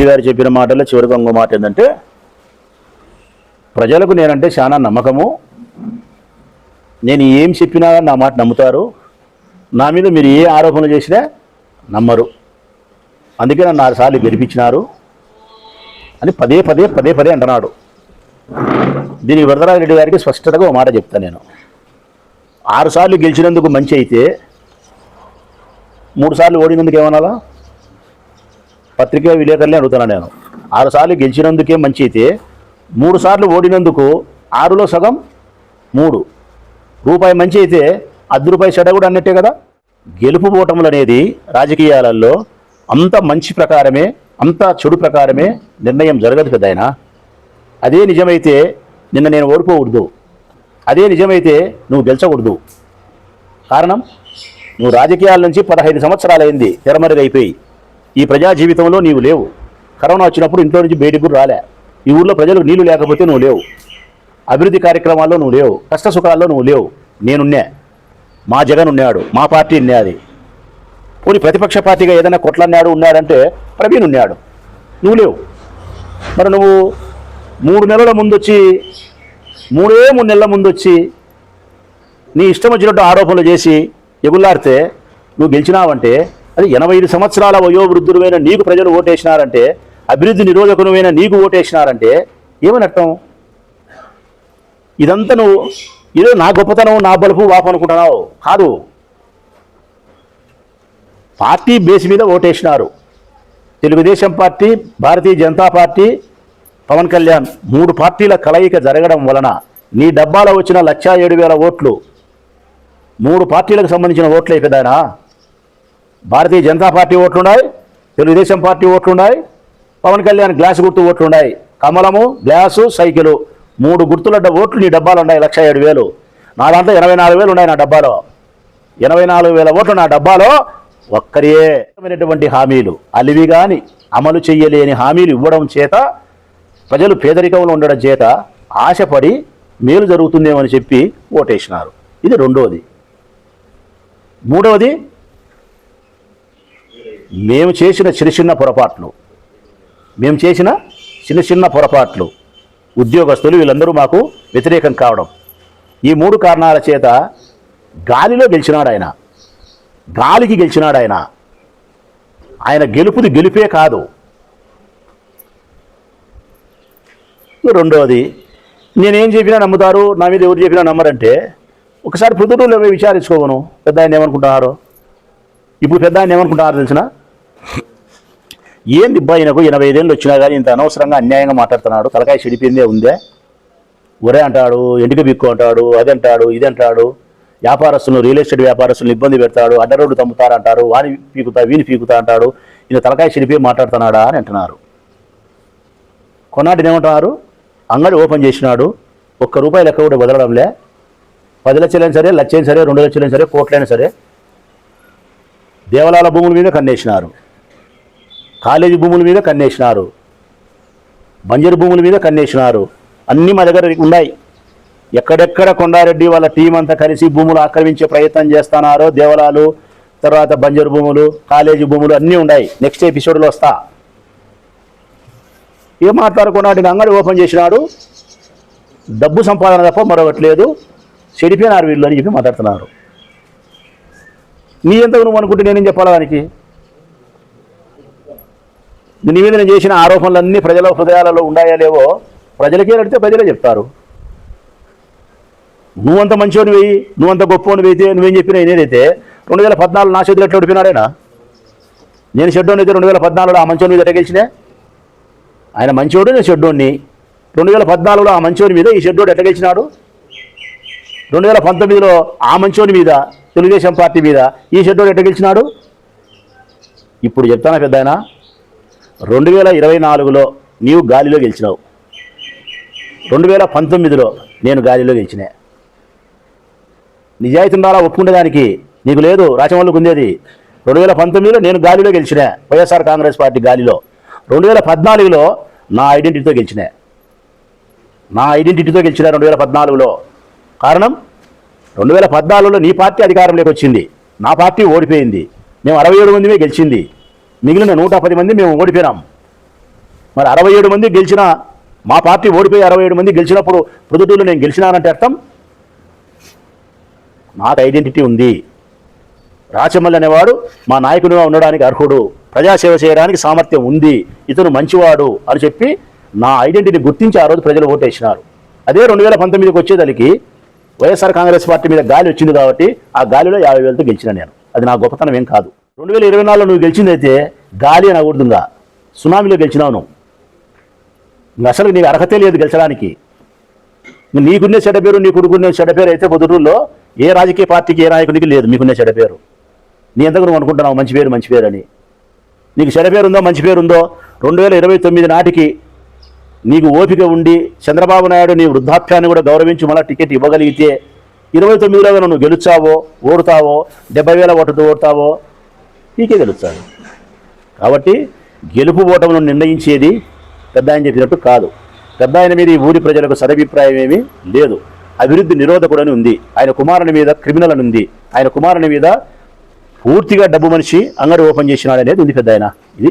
రెడ్డి గారు చెప్పిన మాటలో చివరికి ఇంకో మాట ఏంటంటే ప్రజలకు నేనంటే చాలా నమ్మకము. నేను ఏం చెప్పినా నా మాట నమ్ముతారు. నా మీద మీరు ఏ ఆరోపణలు చేసినా నమ్మరు. అందుకే నన్ను ఆరు సార్లు గెలిపించినారు అని పదే పదే పదే పదే అంటున్నాడు. దీనికి వరదరాజరెడ్డి గారికి స్పష్టతగా ఒక మాట చెప్తాను నేను. ఆరు సార్లు గెలిచినందుకు మంచి అయితే మూడు సార్లు ఓడినందుకు ఏమనాలా? పత్రికా విలేకరులే అడుగుతున్నాను నేను. ఆరుసార్లు గెలిచినందుకే మంచి అయితే మూడు సార్లు ఓడినందుకు ఆరులో సగం? మూడు. రూపాయి మంచి అయితే అర్ధ రూపాయి చెడ కూడా అన్నట్టే కదా? గెలుపు ఓటములు అనేది రాజకీయాలలో అంత మంచి ప్రకారమే అంత చెడు ప్రకారమే నిర్ణయం జరగదు కదా ఆయన. అదే నిజమైతే నిన్న నేను ఓడిపోకూడదు. అదే నిజమైతే నువ్వు గెలిచకూడదు. కారణం? నువ్వు రాజకీయాల నుంచి పదహైదు సంవత్సరాలైంది తెరమరుగైపోయి. ఈ ప్రజా జీవితంలో నీవు లేవు. కరోనా వచ్చినప్పుడు ఇంట్లో నుంచి బయటకు కూడా రాలే. ఈ ఊర్లో ప్రజలకు నీళ్ళు లేకపోతే నువ్వు లేవు. అభివృద్ధి కార్యక్రమాల్లో నువ్వు లేవు. కష్ట సుఖాల్లో నువ్వు లేవు. నేనున్నా. మా జగన్ ఉన్నాడు. మా పార్టీ ఉన్నది పోనీ ప్రతిపక్ష పార్టీగా ఏదైనా కొట్లన్నాడు ఉన్నాడంటే ప్రవీణ్ ఉన్నాడు. నువ్వు లేవు. మరి నువ్వు మూడు నెలల ముందు వచ్చి మూడే మూడు నెలల ముందు వచ్చి నీ ఇష్టం వచ్చినట్టు ఆరోపణలు చేసి ఎగుల్లాడితే నువ్వు గెలిచినావంటే అది ఎనభై ఐదు సంవత్సరాల వయోవృద్ధులమైన నీకు ప్రజలు ఓటేసినారంటే అభివృద్ధి నిరోధకులమైన నీకు ఓటేసినారంటే ఏమని అర్థం ఇదంతా నువ్వు ఏదో నా గొప్పతనం నా బలుపు వాపు అనుకుంటున్నావు. కాదు. పార్టీ బేస్ మీద ఓటేసినారు. తెలుగుదేశం పార్టీ భారతీయ జనతా పార్టీ పవన్ కళ్యాణ్ మూడు పార్టీల కలయిక జరగడం వలన నీ డబ్బాలో వచ్చిన లక్షా ఏడు వేల ఓట్లు మూడు పార్టీలకు సంబంధించిన ఓట్లు అయిపోయినా భారతీయ జనతా పార్టీ ఓట్లున్నాయి తెలుగుదేశం పార్టీ ఓట్లున్నాయి పవన్ కళ్యాణ్ గ్లాస్ గుర్తు ఓట్లున్నాయి. కమలము గ్లాసు సైకిలు మూడు గుర్తుల ఓట్లు నీ డబ్బాలు ఉన్నాయి లక్ష ఏడు వేలు. నా దాంట్లో ఎనభై నాలుగు వేలు ఉన్నాయి నా డబ్బాలో. ఎనభై నాలుగు వేల ఓట్లు నా డబ్బాలో ఒక్కరే హామీలు. అలివి కానీ అమలు చేయలేని హామీలు ఇవ్వడం చేత ప్రజలు పేదరికంలో ఉండడం చేత ఆశపడి మేలు జరుగుతుందేమని చెప్పి ఓటేసినారు. ఇది రెండవది మూడవది మేము చేసిన చిన్న చిన్న పొరపాట్లు. మేము చేసిన చిన్న చిన్న పొరపాట్లు. ఉద్యోగస్తులు వీళ్ళందరూ మాకు వ్యతిరేకం కావడం. ఈ మూడు కారణాల చేత గాలిలో గెలిచినాడు ఆయన గాలికి గెలిచినాడు ఆయన ఆయన గెలుపుది గెలుపే కాదు. రెండవది నేనేం చెప్పినా నమ్ముతారు నా మీద ఎవరు చెప్పినా నమ్మరంటే ఒకసారి పొద్దుటూరులో విచారించుకోవను పెద్ద ఆయన ఏమనుకుంటున్నారు? ఇప్పుడు పెద్ద ఆయన ఏమనుకుంటున్నారు తెలిసిన? ఏంది దిబ్బాయినకు ఈయనకు ఎనభై ఐదేళ్ళు వచ్చినా కానీ ఇంత అనవసరంగా అన్యాయంగా మాట్లాడుతున్నాడు? తలకాయ చెడిపోయిందే ఉందే? ఒరే అంటాడు ఎంటిక బిక్కు అంటాడు అది అంటాడు ఇది అంటాడు వ్యాపారస్తులను రియల్ ఎస్టేట్ వ్యాపారస్తులను ఇబ్బంది పెడతాడు అడ్డ రోడ్డు తమ్ముతారు వాని పీకుతా వీని పీకుతా అంటాడు ఈయన తలకాయ చెడిపోయి మాట్లాడుతున్నాడా అని అంటున్నారు. కొన్నాటిని ఏమంటున్నారు? అంగడి ఓపెన్ చేసినాడు ఒక్క రూపాయి లెక్క కూడా వదలడంలే. పది లక్షలైనా సరే లక్షైనా సరే రెండు లక్షలైనా సరే కోట్లైనా సరే దేవాలయాల భూముల మీద కన్నేసినారు. కాలేజీ భూముల మీద కన్నేసినారు. బంజరు భూముల మీద కన్నేసినారు. అన్నీ మా దగ్గర ఉన్నాయి. ఎక్కడెక్కడ కొండారెడ్డి వాళ్ళ టీం అంతా కలిసి భూములు ఆక్రమించే ప్రయత్నం చేస్తున్నారో దేవాలయాలు తర్వాత బంజరు భూములు కాలేజీ భూములు అన్నీ ఉన్నాయి. నెక్స్ట్ ఎపిసోడ్లో వస్తా. ఏం మాట్లాడుకున్నాడు అంగడి ఓపెన్ చేసినాడు. డబ్బు సంపాదన తప్ప మరొకటి లేదు చెడిపోయినారు వీళ్ళు అని చెప్పి మాట్లాడుతున్నారు. నీ ఎంత నువ్వు అనుకుంటే నేనేం చెప్పాలా దానికి? నీ మీద నేను చేసిన ఆరోపణలన్నీ ప్రజల హృదయాలలో ఉన్నాయా లేవో ప్రజలకే అడిగితే ప్రజలే చెప్తారు. నువ్వంత మంచోని వెయ్యి నువ్వంత గొప్పని వెయితే నువ్వేం చెప్పినా ఏదైతే రెండు వేల పద్నాలుగు నా చేతులు ఎట్లా ఓడిపోయినాడేనా నేను షెడ్డోని అయితే రెండు వేల పద్నాలుగులో ఆ మంచోని మీద ఎట్ట ఆయన మంచోడు నేను షెడ్డోని రెండు వేల పద్నాలుగులో ఆ మంచోని మీద ఈ షెడ్డోడు ఎట్టగెలిచినాడు రెండు వేల పంతొమ్మిదిలో ఆ మంచోని మీద తెలుగుదేశం పార్టీ మీద ఈ షెడ్డోడు ఎట్ట ఇప్పుడు చెప్తానా పెద్ద ఆయన రెండు వేల ఇరవై నాలుగులో నీవు గాలిలో గెలిచినావు. రెండు వేల పంతొమ్మిదిలో నేను గాలిలో గెలిచినా. నిజాయితీ ఉండాలా ఒప్పుకునేదానికి నీకు లేదు రాచమల్లుకు ఉండేది. రెండు వేల పంతొమ్మిదిలో నేను గాలిలో గెలిచిన వైఎస్ఆర్ కాంగ్రెస్ పార్టీ గాలిలో. రెండు వేల పద్నాలుగులో నా ఐడెంటిటీతో గెలిచిన. నా ఐడెంటిటీతో గెలిచిన రెండు వేల పద్నాలుగులో. కారణం? రెండు వేల పద్నాలుగులో నీ పార్టీ అధికారంలోకి వచ్చింది. నా పార్టీ ఓడిపోయింది. మేము అరవై ఏడు మందిమే గెలిచింది. మిగిలిన నూట పది మంది మేము ఓడిపోయినాం. మరి అరవై ఏడు మంది గెలిచిన మా పార్టీ ఓడిపోయి అరవై ఏడు మంది గెలిచినప్పుడు ప్రొద్దుటూరులో నేను గెలిచినానంటే అర్థం? నాకు ఐడెంటిటీ ఉంది. రాచమల్లి అనేవాడు మా నాయకుడిగా ఉండడానికి అర్హుడు. ప్రజాసేవ చేయడానికి సామర్థ్యం ఉంది. ఇతను మంచివాడు అని చెప్పి నా ఐడెంటిటీ గుర్తించి ఆ రోజు ప్రజలు ఓటేసినారు అదే రెండు వేల పంతొమ్మిదికి వచ్చేదానికి వైఎస్ఆర్ కాంగ్రెస్ పార్టీ మీద గాలి వచ్చింది కాబట్టి ఆ గాలిలో యాభై వేలతో గెలిచిన నేను. అది నా గొప్పతనం ఏం కాదు. రెండు వేల ఇరవై నాలుగులో నువ్వు గెలిచిందైతే గాలి అని అగూర్దుందా సునామీలో గెలిచినావు నువ్వు. అసలు నీకు అర్హతే లేదు గెలిచడానికి. నీకునే నీకున్నే పేరు నీ కొడుకున్నే చెడ్డపేరు అయితే పొద్దుటూరులో ఏ రాజకీయ పార్టీకి ఏ నాయకుడికి లేదు మీకున్నే చెడ్డపేరు నీ ఎంతకు నువ్వు అనుకుంటున్నావు మంచి పేరు మంచి పేరు అని. నీకు చెడ్డపేరు ఉందో మంచి పేరు ఉందో రెండు వేల ఇరవై తొమ్మిది నాటికి నీకు ఓపిక ఉండి చంద్రబాబు నాయుడు నీ వృద్ధాప్యాన్ని కూడా గౌరవించి మళ్ళీ టికెట్ ఇవ్వగలిగితే ఇరవై తొమ్మిదిలో నువ్వు గెలుచావో ఓడుతావో డెబ్బై వేల ఓటుతో ఓడతావో నీకే గెలుస్తాను కాబట్టి గెలుపు ఓటమును నిర్ణయించేది పెద్ద ఆయన చెప్పినట్టు కాదు. పెద్ద ఆయన మీద ఈ ఊరి ప్రజలకు సదభిప్రాయం ఏమీ లేదు. అభివృద్ధి నిరోధకుడని ఉంది. ఆయన కుమారుని మీద క్రిమినల్ అని ఉంది. ఆయన కుమారుని మీద పూర్తిగా డబ్బు మనిషి అంగడి ఓపెన్ చేసినాడు అనేది ఉంది పెద్ద ఆయన. ఇది